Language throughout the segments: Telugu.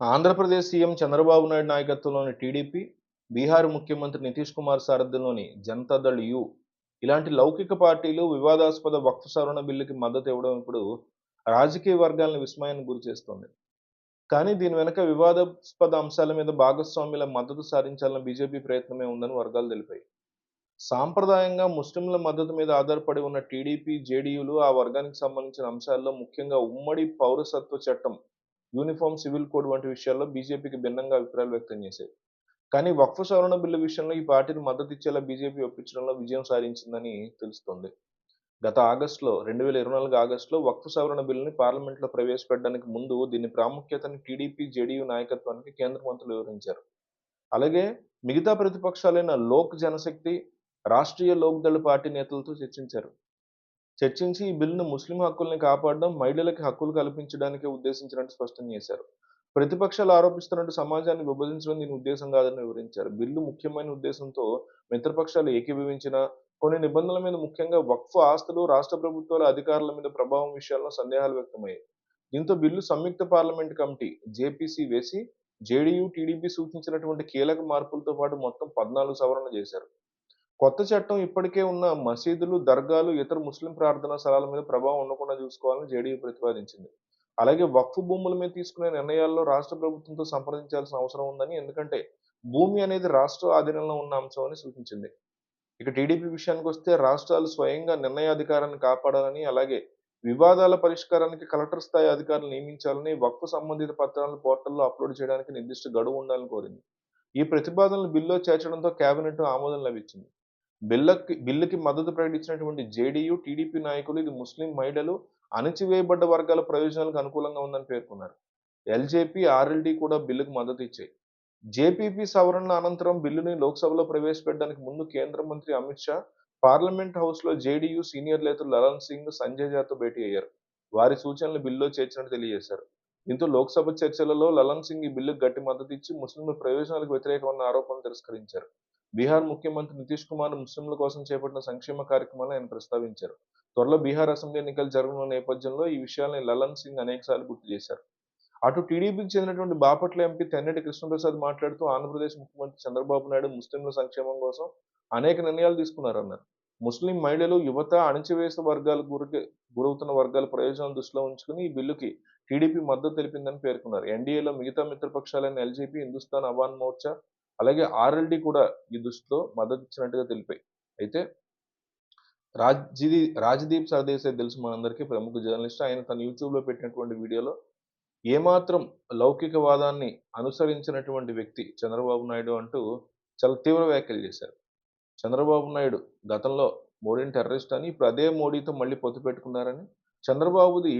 ఆంధ్రప్రదేశ్ సీఎం చంద్రబాబు నాయుడు నాయకత్వంలోని టీడీపీ బీహార్ ముఖ్యమంత్రి నితీష్ కుమార్ సారథ్యంలోని జనతాదళ్ యు. ఇలాంటి లౌకిక పార్టీలు వివాదాస్పద వక్ఫ్ సవరణ బిల్లుకి మద్దతు ఇవ్వడం ఇప్పుడు రాజకీయ వర్గాలను విస్మయానికి గురి చేస్తోంది. కానీ దీని వెనక వివాదాస్పద అంశాల మీద భాగస్వామ్యుల మద్దతు సాధించాలన్న బీజేపీ ప్రయత్నమే ఉందని వర్గాలు తెలిపాయి. సాంప్రదాయంగా ముస్లింల మద్దతు మీద ఆధారపడి ఉన్న టీడీపీ జేడీయూలు ఆ వర్గానికి సంబంధించిన అంశాల్లో ముఖ్యంగా ఉమ్మడి పౌరసత్వ చట్టం యూనిఫామ్ సివిల్ కోడ్ వంటి విషయాల్లో బీజేపీకి భిన్నంగా అభిప్రాయాలు వ్యక్తం చేశాయి. కానీ వక్ఫ్ సవరణ బిల్లు విషయంలో ఈ పార్టీని మద్దతు ఇచ్చేలా బీజేపీ ఒప్పించడంలో విజయం సాధించిందని తెలుస్తోంది. గత ఆగస్టులో రెండు వేల ఇరవై నాలుగు ఆగస్టులో వక్ఫ్ సవరణ బిల్లుని పార్లమెంట్లో ప్రవేశపెట్టడానికి ముందు దీని ప్రాముఖ్యతను టీడీపీ జేడీయూ నాయకత్వానికి కేంద్ర మంత్రులు వివరించారు. అలాగే మిగతా ప్రతిపక్షాలైన లోక్ జనశక్తి రాష్ట్రీయ లోక్దళ్ పార్టీ నేతలతో చర్చించారు. చర్చించి ఈ బిల్లును ముస్లిం హక్కుల్ని కాపాడడం మహిళలకి హక్కులు కల్పించడానికి ఉద్దేశించినట్టు స్పష్టం చేశారు. ప్రతిపక్షాలు ఆరోపిస్తున్నట్టు సమాజాన్ని విభజించడం దీని ఉద్దేశం కాదని వివరించారు. బిల్లు ముఖ్యమైన ఉద్దేశంతో మిత్రపక్షాలు ఏకీభవించిన కొన్ని నిబంధనల మీద ముఖ్యంగా వక్ఫ్ ఆస్తులు రాష్ట్ర ప్రభుత్వాల అధికారుల మీద ప్రభావం విషయాల్లో సందేహాలు వ్యక్తమయ్యాయి. దీంతో బిల్లు సంయుక్త పార్లమెంట్ కమిటీ జేపీసీ వేసి జేడీయూ టీడీపీ సూచించినటువంటి కీలక మార్పులతో పాటు మొత్తం పద్నాలుగు సవరణ చేశారు. కొత్త చట్టం ఇప్పటికే ఉన్న మసీదులు దర్గాలు ఇతర ముస్లిం ప్రార్థనా స్థలాల మీద ప్రభావం ఉండకుండా చూసుకోవాలని జేడీయూ ప్రతిపాదించింది. అలాగే వక్ఫ్ భూముల మీద తీసుకునే నిర్ణయాల్లో రాష్ట్ర ప్రభుత్వంతో సంప్రదించాల్సిన అవసరం ఉందని ఎందుకంటే భూమి అనేది రాష్ట్ర ఆధీనంలో ఉన్న అంశం అని సూచించింది. ఇక టీడీపీ విషయానికి వస్తే రాష్ట్రాలు స్వయంగా నిర్ణయాధికారాన్ని కాపాడాలని అలాగే వివాదాల పరిష్కారానికి కలెక్టర్ స్థాయి అధికారులు నియమించాలని వక్ఫ్ సంబంధిత పత్రాలను పోర్టల్లో అప్లోడ్ చేయడానికి నిర్దిష్ట గడువు ఉండాలని కోరింది. ఈ ప్రతిపాదనలు బిల్లో చేర్చడంతో కేబినెట్ ఆమోదం లభించింది. బిల్లకి బిల్లుకి మద్దతు ప్రకటించినటువంటి జేడీయూ టీడీపీ నాయకులు ఇది ముస్లిం మహిళలు అణచివేయబడ్డ వర్గాల ప్రయోజనాలకు అనుకూలంగా ఉందని పేర్కొన్నారు. ఎల్జేపీ ఆర్ఎల్డీ కూడా బిల్లుకు మద్దతు ఇచ్చాయి. జేపీపీ సవరణల అనంతరం బిల్లుని లోక్సభలో ప్రవేశపెట్టడానికి ముందు కేంద్ర మంత్రి అమిత్ షా పార్లమెంట్ హౌస్లో జేడీయూ సీనియర్ నేతలు లలన్ సింగ్ సంజయ్ జాతో భేటీ అయ్యారు. వారి సూచనలు బిల్లులో చేర్చినట్టు తెలియజేశారు. దీంతో లోక్సభ చర్చలలో లలన్ సింగ్ ఈ బిల్లుకు గట్టి మద్దతు ఇచ్చి ముస్లింల ప్రయోజనాలకు వ్యతిరేకమన్న ఆరోపణలు తిరస్కరించారు. బీహార్ ముఖ్యమంత్రి నితీష్ కుమార్ ముస్లింల కోసం చేపట్టిన సంక్షేమ కార్యక్రమాలను ఆయన ప్రస్తావించారు. త్వరలో బీహార్ అసెంబ్లీ ఎన్నికలు జరగనున్న నేపథ్యంలో ఈ విషయాన్ని లలన్ సింగ్ అనేకసార్లు గుర్తు చేశారు. అటు టీడీపీకి చెందినటువంటి బాపట్ల ఎంపీ తెన్నటి కృష్ణప్రసాద్ మాట్లాడుతూ ఆంధ్రప్రదేశ్ ముఖ్యమంత్రి చంద్రబాబు నాయుడు ముస్లింల సంక్షేమం కోసం అనేక నిర్ణయాలు తీసుకున్నారన్నారు. ముస్లిం మహిళలు యువత అణచివేసే వర్గాలు గురి గురవుతున్న వర్గాల ప్రయోజనాలు దృష్టిలో ఉంచుకుని ఈ బిల్లుకి టీడీపీ మద్దతు తెలిపిందని పేర్కొన్నారు. ఎన్డీఏలో మిగతా మిత్రపక్షాలైన ఎల్జేపీ హిందుస్థాన్ అవాన్ మోర్చా అలాగే ఆర్ఎల్డీ కూడా ఈ దృష్టిలో మద్దతు ఇచ్చినట్టుగా తెలిపాయి. అయితే రాజ్దీ రాజ్దీప్ సర్దేశాయ్ తెలుసు మనందరికీ ప్రముఖ జర్నలిస్ట్. ఆయన తన యూట్యూబ్లో పెట్టినటువంటి వీడియోలో ఏమాత్రం లౌకికవాదాన్ని అనుసరించినటువంటి వ్యక్తి చంద్రబాబు నాయుడు అంటూ చాలా తీవ్ర వ్యాఖ్యలు చేశారు. చంద్రబాబు నాయుడు గతంలో మోడీని టెర్రరిస్ట్ అని ఇప్పుడు అదే మోడీతో మళ్ళీ పొత్తు పెట్టుకున్నారని చంద్రబాబుది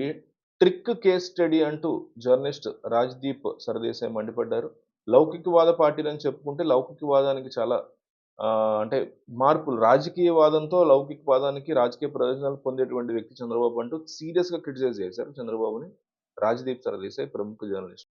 ట్రిక్ కేస్ స్టడీ అంటూ జర్నలిస్ట్ రాజ్దీప్ సరదేశాయ్ మండిపడ్డారు. లౌకికవాద పార్టీలు అని చెప్పుకుంటే లౌకికవాదానికి చాలా అంటే మార్పులు రాజకీయవాదంతో లౌకికవాదానికి రాజకీయ ప్రయోజనాలు పొందేటువంటి వ్యక్తి చంద్రబాబు అంటూ సీరియస్గా క్రిటిసైజ్ చేశారు చంద్రబాబుని. రాజదీప్ సరదేశాయ్ ప్రముఖ జర్నలిస్ట్.